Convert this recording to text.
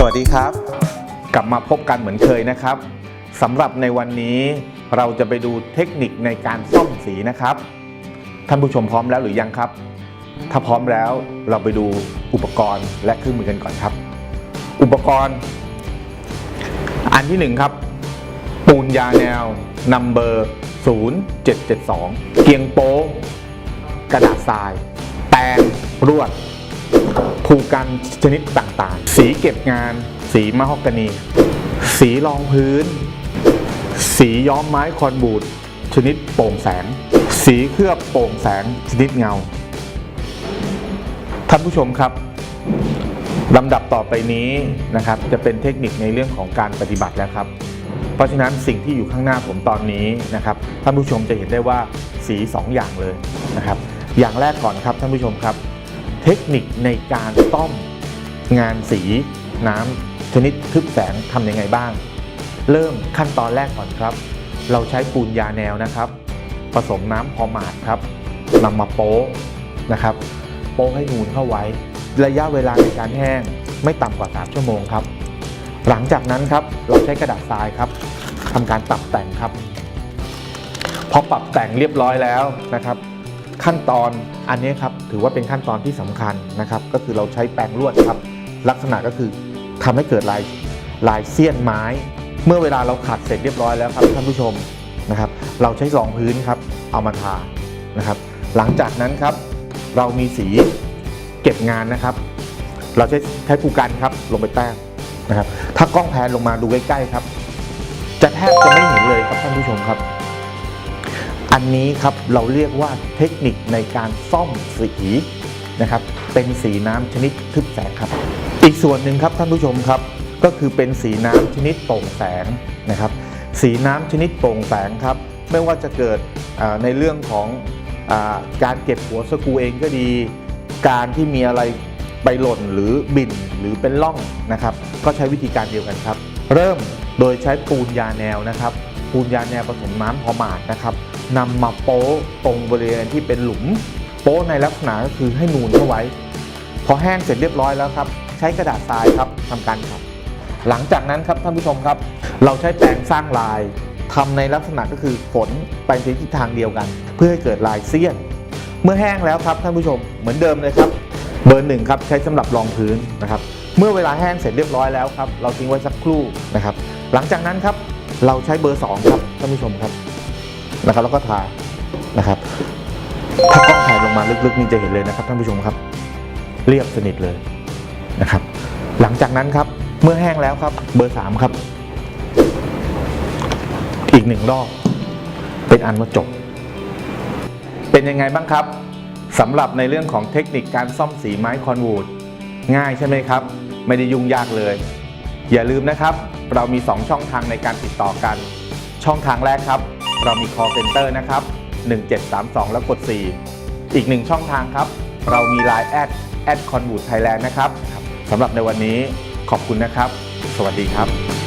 สวัสดีครับ กลับมาพบกันเหมือนเคยนะครับสำหรับในวันนี้เราจะไปดูเทคนิคในการซ่อมสีนะครับ ท่านผู้ชมพร้อมแล้วหรือยังครับ ถ้าพร้อมแล้วเราไปดูอุปกรณ์และเครื่องมือกันก่อนครับ อุปกรณ์ อันที่หนึ่งครับ ปูนยาแนวนัมเบอร์ 0772 เกียงโป๊กระดาษทราย แปรงรวด ผูกกันชนิดต่างๆ สีเก็บงาน สีมะฮอกกานี สีรองพื้น สีย้อมไม้คอนบูดชนิดโปร่งแสง สีเคลือบโปร่งแสงชนิดเงา ท่านผู้ชมครับลำดับต่อไปนี้นะครับจะเป็นเทคนิคในเรื่องของการปฏิบัติแล้วครับ เพราะฉะนั้นสิ่งที่อยู่ข้างหน้าผมตอนนี้นะครับท่านผู้ชมจะเห็นได้ว่าสี 2 อย่างเลยนะครับ อย่างแรกก่อนครับท่านผู้ชมครับ เทคนิคในการต้อมงานสีน้ำชนิดทึบแสงทำยังไงบ้าง เริ่มขั้นตอนแรกก่อนครับ เราใช้ปูนยาแนวนะครับ ผสมน้ำพอหมาดครับนำมาโป๊ะนะครับ โป๊ะให้นูนเข้าไว้ ระยะเวลาในการแห้งไม่ต่ำกว่า 3 ชั่วโมงครับ หลังจากนั้นครับเราใช้กระดาษทรายครับทำการปรับแต่งครับพอปรับแต่งเรียบร้อยแล้วนะครับ ขั้นตอนอันนี้ครับถือว่าเป็นขั้นตอนที่สำคัญนะครับ ก็คือเราใช้แปรงลวดครับ ลักษณะก็คือทำให้เกิดลายลายเสี้ยนไม้ เมื่อเวลาเราขัดเสร็จเรียบร้อยแล้วครับท่านผู้ชมนะครับ เราใช้รองพื้นครับเอามาทานะครับ หลังจากนั้นครับ เรามีสีเก็บงานนะครับ เราใช้ใช้ภูกันครับลงไปแต้มนะครับ ถ้ากล้องแพนลงมาดูใกล้ๆครับ จะแทบจะไม่เห็นเลยครับท่านผู้ชมครับ อันนี้ครับเราเรียกว่าเทคนิคในการซ่อมสีนะครับ เป็นสีน้ำชนิดทึบแสงครับ อีกส่วนหนึ่งครับท่านผู้ชมครับ ก็คือเป็นสีน้ำชนิดโปร่งแสงนะครับ สีน้ำชนิดโปร่งแสงครับ ไม่ว่าจะเกิดในเรื่องของอการเก็บหัวสกูเองก็ดี การที่มีอะไรไปหล่นหรือบินหรือเป็นร่องนะครับ ก็ใช้วิธีการเดียวกันครับ เริ่มโดยใช้ปูนยาแนวนะครับ ปูนยาแนวผสมน้ำพอมาดนะครับ นำมาโป๊ะตรงบริเวณที่เป็นหลุม โป๊ะในลักษณะก็คือให้นูนเข้าไว้ พอแห้งเสร็จเรียบร้อยแล้วครับ ใช้กระดาษทรายครับทำการขัดหลังจากนั้นครับท่านผู้ชมครับ เราใช้แปรงสร้างลายทำในลักษณะก็คือฝนไปในทิศทางเดียวกัน เพื่อให้เกิดลายเสี้ยน เมื่อแห้งแล้วครับท่านผู้ชมเหมือนเดิมเลยครับเบอร์หนึ่งครับใช้สำหรับรองพื้นนะครับ เมื่อเวลาแห้งเสร็จเรียบร้อยแล้วครับ เราทิ้งไว้สักครู่นะครับ หลังจากนั้นครับเราใช้เบอร์สองครับท่านผู้ชมครับ นะครับแล้วก็ทานะครับถ้ากล้องถ่ายลงมาลึกๆนี่จะเห็นเลยนะครับท่านผู้ชมครับ เรียบสนิทเลยนะครับ หลังจากนั้นครับเมื่อแห้งแล้วครับ เบอร์สามครับ อีกหนึ่งรอบเป็นอันว่าจบ เป็นยังไงบ้างครับสำหรับในเรื่องของเทคนิคการซ่อมสีไม้คอนวูดง่ายใช่ไหมครับ ไม่ได้ยุ่งยากเลย อย่าลืมนะครับ เรามี 2 ช่องทางในการติดต่อกัน ช่องทางแรกครับ เรามี call center นะครับ 1732 แล้วกด 4 อีกหนึ่งช่องทางครับ เรามี Line แอดแอดคอนวูดไทยแลนด์นะครับสำหรับในวันนี้ขอบคุณนะครับ สวัสดีครับ